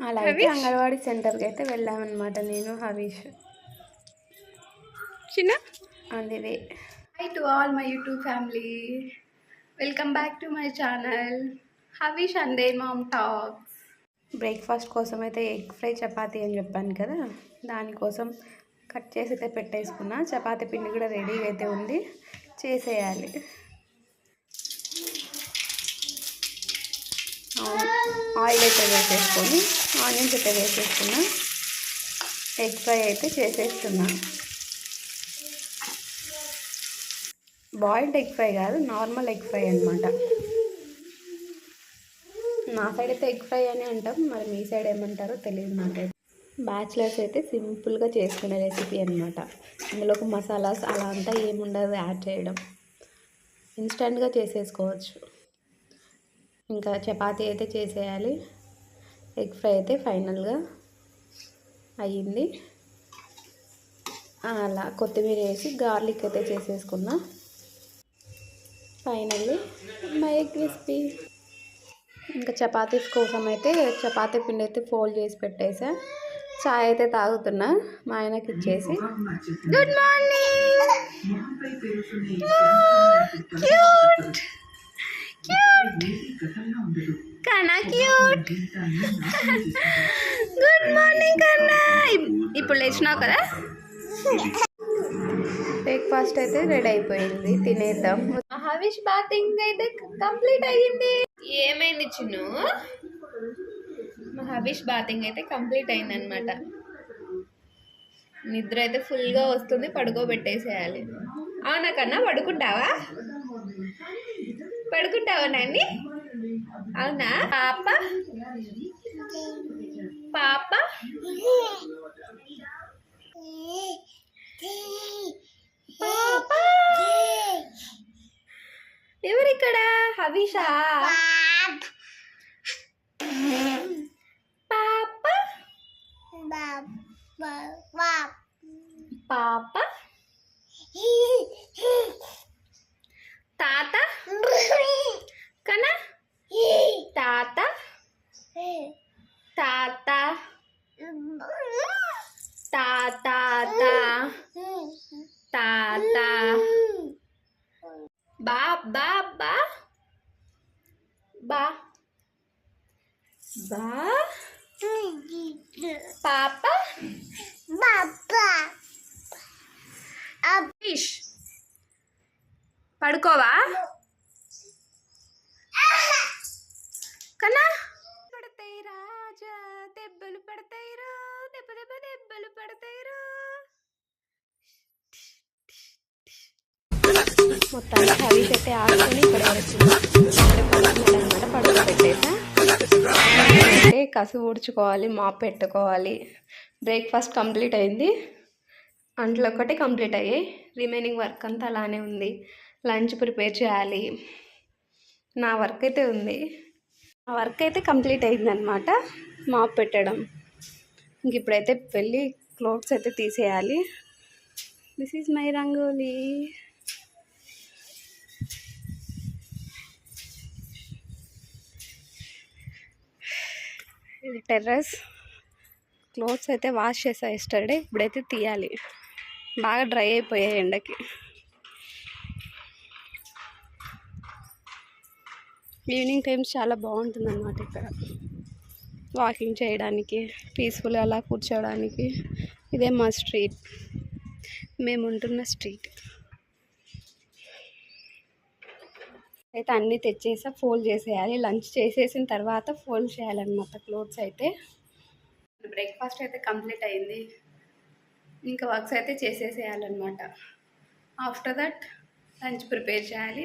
అలా అయితే అంగన్వాడీ సెంటర్కి అయితే వెళ్ళామన్నమాట నేను హరీష్. చిన్న? On the way hi to all my YouTube family welcome back to my channel Havish and mom talks breakfast కోసం అయితే ఎగ్ ఫ్రై చపాతీ అని చెప్పాను కదా దానికోసం కట్ చేసి అయితే పెట్టేసుకున్నా. చపాతీ పిండి కూడా రెడీగా అయితే ఉంది. చేసేయాలి. ఆయిల్ అయితే వేసేసుకొని ఆనియన్స్ అయితే వేసేసుకున్నా. ఎగ్ ఫ్రై అయితే చేసేస్తున్నా. బాయిల్డ్ ఎగ్ ఫ్రై కాదు నార్మల్ ఎగ్ ఫ్రై అనమాట నా సైడ్ అయితే ఎగ్ ఫ్రై అని అంటాం మరి మీ సైడ్ ఏమంటారో తెలియదు నాకైతే. బ్యాచిలర్స్ అయితే సింపుల్గా చేసుకునే రెసిపీ అనమాట ఇందులోకి మసాలాస్ అలా అంతా ఏముండదు యాడ్ చేయడం. ఇన్స్టెంట్గా చేసేసుకోవచ్చు. ఇంకా చపాతీ అయితే చేసేయాలి. ఎగ్ ఫ్రై అయితే ఫైనల్గా అయ్యింది. అలా కొత్తిమీర వేసి గార్లిక్ అయితే చేసేసుకున్నా. Finally my egg recipe. ఇంకా చపాతీస్ కోసం అయితే చపాతీ పిండి అయితే ఫోల్డ్ చేసి పెట్టేసా. చాయ్ అయితే తాగుతున్నా. మా ఆయనకి ఇచ్చేసి. గుడ్ మార్నింగ్ కన్నా క్యూట్ గుడ్ మార్నింగ్ కన్నా. ఇప్పుడు లేచినావు కదా? బ్రేక్ఫాస్ట్ అయితే రెడీ అయిపోయింది తినేద్దాం. హవీష్ బాతింగ్ అయితే కంప్లీట్ అయ్యింది. ఏమైంది చిన్ను? మా హవీష్ బాతింగ్ అయితే కంప్లీట్ అయింది అనమాట నిద్ర అయితే ఫుల్గా వస్తుంది పడుకోబెట్టేసేయాలి. అవునా కన్నా పడుకుంటావా? పడుకుంటావా నాన్ని అవునా? పాప? పాప? పాప? ఎవరిక్కడ? హవీషా? ఫిష్ పడుకోవా? కన్నా? పడతాయి రాజా దెబ్బలు పడతాయి రా దెబ్బ దెబ్బ దెబ్బలు పడతాయి రా. మొత్తానికి హరీష్ పెట్టే ఆడుకొని ఇక్కడ అనమాట పడుకు పెట్టేసా. అంటే కసు ఊడ్చుకోవాలి మాప్ పెట్టుకోవాలి. బ్రేక్ఫాస్ట్ కంప్లీట్ అయింది. అంట్లో ఒకటి కంప్లీట్ అయ్యాయి. రిమైనింగ్ వర్క్ అంతా అలానే ఉంది. లంచ్ ప్రిపేర్ చేయాలి. నా వర్క్ అయితే ఉంది. ఆ వర్క్ అయితే కంప్లీట్ అయిందనమాట మాప్ పెట్టడం. ఇంక ఇప్పుడైతే వెళ్ళి క్లోత్స్ అయితే తీసేయాలి. దిస్ ఈజ్ మై రంగోలీ ఇది టెర్రస్ క్లోత్స్ అయితే వాష్ చేసా ఎస్టర్డే ఇప్పుడైతే తీయాలి. బాగా డ్రై అయిపోయాయి ఎండకి. ఈవినింగ్ టైమ్స్ చాలా బాగుంటుంది అన్నమాట ఇక్కడ. వాకింగ్ చేయడానికి పీస్ఫుల్గా అలా కూర్చోవడానికి ఇదే మా స్ట్రీట్. మేము ఉంటున్న స్ట్రీట్. అయితే అన్నీ తెచ్చేసా ఫోల్డ్ చేసేయాలి. లంచ్ చేసేసిన తర్వాత ఫోల్డ్ చేయాలన్నమాట క్లోత్స్ అయితే. బ్రేక్ఫాస్ట్ అయితే కంప్లీట్ అయింది. ఇంకా వర్క్స్ అయితే చేసేసేయాలన్నమాట. ఆఫ్టర్ దట్ లంచ్ ప్రిపేర్ చేయాలి.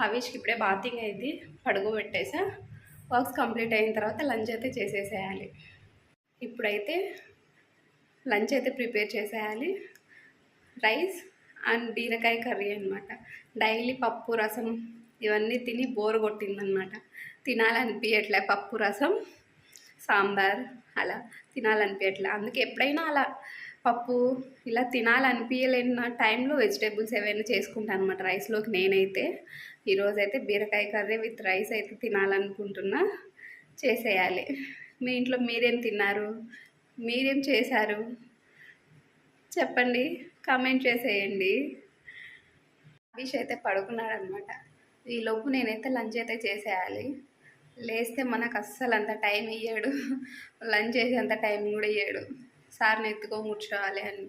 హవీష్కి ఇప్పుడే బాతింగ్ అయింది. పడుకోబెట్టేసా వర్క్స్ కంప్లీట్ అయిన తర్వాత లంచ్ అయితే చేసేసేయాలి. ఇప్పుడైతే లంచ్ అయితే ప్రిపేర్ చేసేయాలి. రైస్ అండ్ బీరకాయ కర్రీ అనమాట డైలీ పప్పు రసం ఇవన్నీ తిని బోర్ కొట్టిందనమాట తినాలనిపించట్లే పప్పు రసం సాంబార్ అలా తినాలనిపించట్లే అందుకే ఎప్పుడైనా అలా పప్పు ఇలా తినాలనిపించలేని టైంలో వెజిటేబుల్స్ ఏవైనా చేసుకుంటాను అనమాట రైస్లోకి నేనైతే ఈరోజు అయితే బీరకాయ కర్రీ విత్ రైస్ అయితే తినాలనుకుంటున్నా. చేసేయాలి. మీ ఇంట్లో మీరేం తిన్నారు? మీరేం చేశారు? చెప్పండి. కామెంట్ చేసేయండి. అభిష్ అయితే పడుకున్నాడనమాట ఈలోపు నేనైతే లంచ్ అయితే చేసేయాలి. లేస్తే మనకు అస్సలు అంత టైం ఇయ్యాడు. లంచ్ చేసేంత టైం కూడా ఇయ్యాడు. సార్ని ఎత్తుకో కూర్చోవాలి అని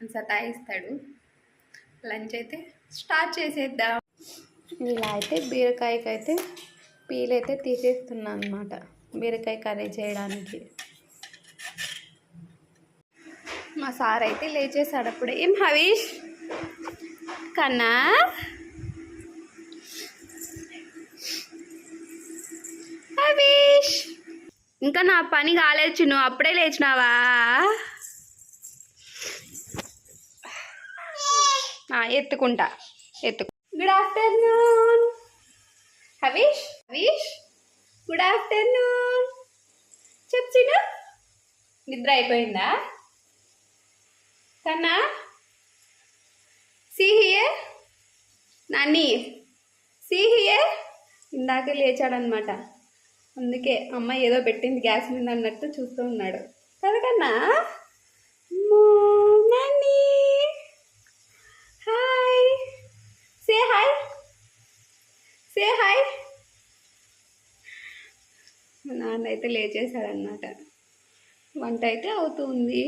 అని సతాయిస్తాడు. లంచ్ అయితే స్టార్ట్ చేసేద్దాం. ఇలా అయితే బీరకాయకి అయితే పీల్ అయితే తీసేస్తున్నాను అనమాట బీరకాయ కర్రీ చేయడానికి. మా సార్ అయితే లేచేసాడు అప్పుడు. ఏం హవీష్ కన్నా? హవీష్ ఇంకా నా పని కాలేదు నువ్వు అప్పుడే లేచినావా? ఎత్తుకుంటా ఎత్తు good afternoon Havish Havish. Good afternoon చెప్చినా నిద్ర అయిపోయిందా? కన్నా? See here Nani see here ఇందాక లేచాడనమాట అందుకే అమ్మ ఏదో పెట్టింది గ్యాస్ మీద అన్నట్టు చూస్తూ ఉన్నాడు. కదా కన్నా? Hi. Say hi. Say hi. మా నాన్న అయితే లేచేశాడనమాట వంట అయితే అవుతుంది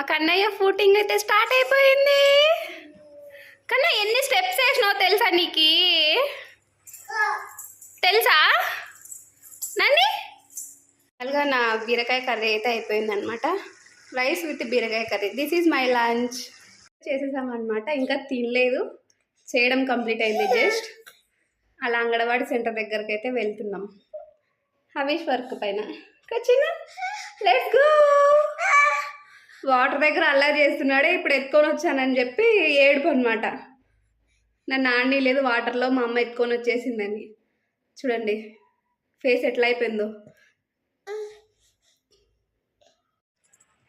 మా కన్నయ్య ఫూటింగ్ అయితే స్టార్ట్ అయిపోయింది. కన్నా ఎన్ని స్టెప్స్ వేసినావు తెలుసా నీకు? తెలుసా? నన్ని? అలాగా నా బీరకాయ కర్రీ అయితే అయిపోయింది అనమాట రైస్ విత్ బీరకాయ curry. This is my lunch చేసేసామన్నమాట. ఇంకా తినలేదు. చేయడం కంప్లీట్ అయింది జస్ట్. అలా అంగన్వాడి సెంటర్ దగ్గరికి అయితే వెళ్తున్నాం. హవీష్ వర్క్ పైన. ఖచ్చితంగా లెట్స్ గో వాటర్ దగ్గర అల్లరి చేస్తున్నాడే ఇప్పుడు ఎత్తుకొని వచ్చానని చెప్పి ఏడుపు అనమాట నన్ను ఆండి లేదు వాటర్లో మా అమ్మ ఎత్తుకొని వచ్చేసిందని. చూడండి ఫేస్ ఎట్లా అయిపోయిందో.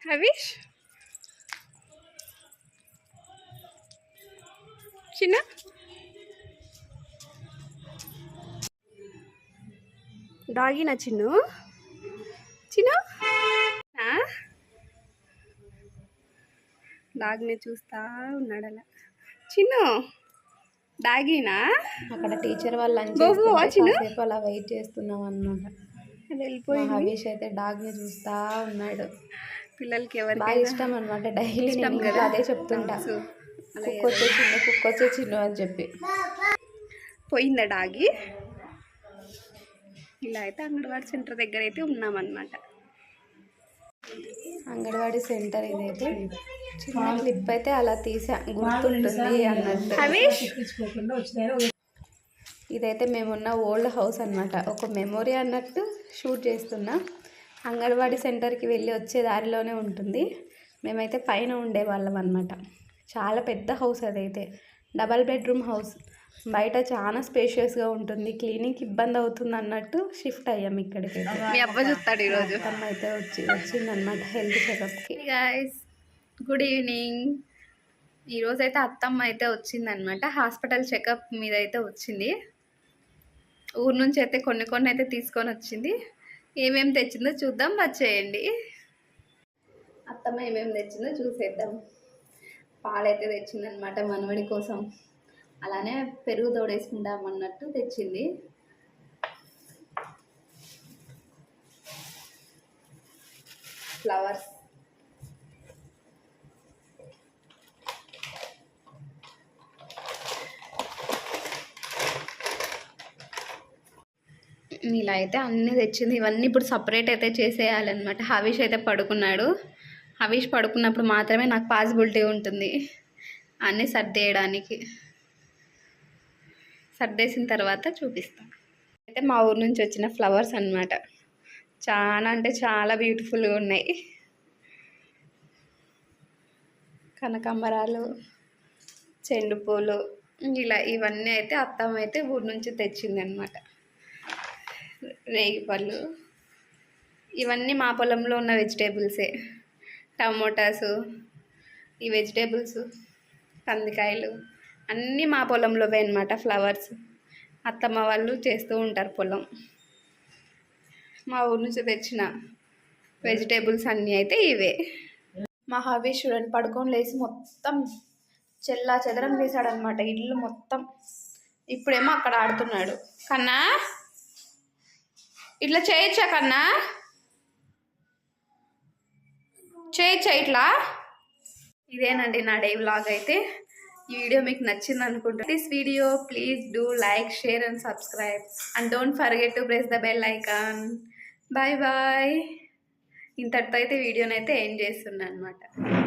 హవీష్ చిన్న? డాగిన చిన్ను? చిన్నా? డాగ్ని చూస్తా ఉన్నాడు అలా చిన్ను డాగినా అక్కడ టీచర్ వాళ్ళు లంచ్ అలా వెయిట్ చేస్తున్నాం అన్నమాట అది వెళ్ళిపోయింది. హవీష్ అయితే డాగ్ని చూస్తా ఉన్నాడు. పిల్లలకి బాగా ఎవరికైనా ఇష్టం అనమాట డైలీ ఇష్టం నేను కదా? అదే చెప్తుంటా. సో అలా కుక్క వచ్చే చిన్ను కుక్క వచ్చే చిన్ను అని చెప్పి. పోయిందా డాగి? ఇలా అయితే అంగన్వాడి సెంటర్ దగ్గర అయితే ఉన్నామన్నమాట. అంగన్వాడీ సెంటర్ ఇదైతే. చిన్న క్లిప్ అయితే అలా తీసా. గుర్తుంటుంది అన్నట్టు. ఇదైతే మేమున్న ఓల్డ్ హౌస్ అన్నమాట. ఒక మెమొరీ అన్నట్టు షూట్ చేస్తున్నా. అంగన్వాడీ సెంటర్కి వెళ్ళి వచ్చే దారిలోనే ఉంటుంది. మేమైతే పైన ఉండేవాళ్ళం అనమాట చాలా పెద్ద హౌస్ అదైతే. Double bedroom house. బయట చాలా స్పేషియస్గా ఉంటుంది. క్లీనింగ్ ఇబ్బంది అవుతుంది అన్నట్టు షిఫ్ట్ అయ్యాం ఇక్కడికి. మీ అబ్బ చూస్తాడు ఈరోజు. అమ్మ అయితే వచ్చి వచ్చిందనమాట హెల్త్ చెకప్కి గాయస్ గుడ్ ఈవినింగ్ ఈరోజైతే అత్తమ్మ అయితే వచ్చిందనమాట హాస్పిటల్ చెకప్ మీద అయితే వచ్చింది. ఊరు నుంచి అయితే కొన్ని కొన్ని అయితే తీసుకొని వచ్చింది. ఏమేమి తెచ్చిందో చూద్దాం. వచ్చేయండి అత్తమ్మ ఏమేమి తెచ్చిందో చూసేద్దాం. పాలైతే తెచ్చిందనమాట మనవడి కోసం. అలానే పెరుగు తోడేసుకుందాం అన్నట్టు తెచ్చింది. ఫ్లవర్స్. ఇలా అయితే అన్నీ తెచ్చింది. ఇవన్నీ ఇప్పుడు సపరేట్ అయితే చేసేయాలన్నమాట. హవీష్ అయితే పడుకున్నాడు. హవీష్ పడుకున్నప్పుడు మాత్రమే నాకు పాసిబిలిటీ ఉంటుంది. అన్నీ సర్దేయడానికి. సర్దేసిన తర్వాత చూపిస్తాను అయితే మా ఊరు నుంచి వచ్చిన ఫ్లవర్స్ అన్నమాట. చాలా అంటే చాలా బ్యూటిఫుల్గా ఉన్నాయి. కనకాంబరాలు చెండు పూలు ఇలా ఇవన్నీ అయితే అత్తమ్మ అయితే ఊరి నుంచి తెచ్చిందనమాట రేగిపళ్ళు. ఇవన్నీ మా పొలంలో ఉన్న వెజిటేబుల్సే. టమోటాసు ఈ వెజిటేబుల్స్ కందికాయలు అన్నీ మా పొలంలోవే అనమాట ఫ్లవర్స్. అత్తమ్మ వాళ్ళు చేస్తూ ఉంటారు పొలం. మా ఊరు నుంచి తెచ్చిన వెజిటేబుల్స్ అన్నీ అయితే ఇవే. మా హవి చూడండి పడుకొని లేచి మొత్తం చెల్లా చెదరం చేశాడనమాట ఇల్లు మొత్తం. ఇప్పుడేమో అక్కడ ఆడుతున్నాడు. కన్నా? ఇట్లా చేయొచ్చా కన్నా? చేయొచ్చా ఇట్లా? ఇదేనండి నా డే వ్లాగ్ అయితే. ఈ వీడియో మీకు నచ్చింది అనుకుంటా this video please do like share and subscribe and don't forget to press the bell icon bye bye ఇంతటితో అయితే వీడియోనైతే ఎండ్ చేస్తున్నా అనమాట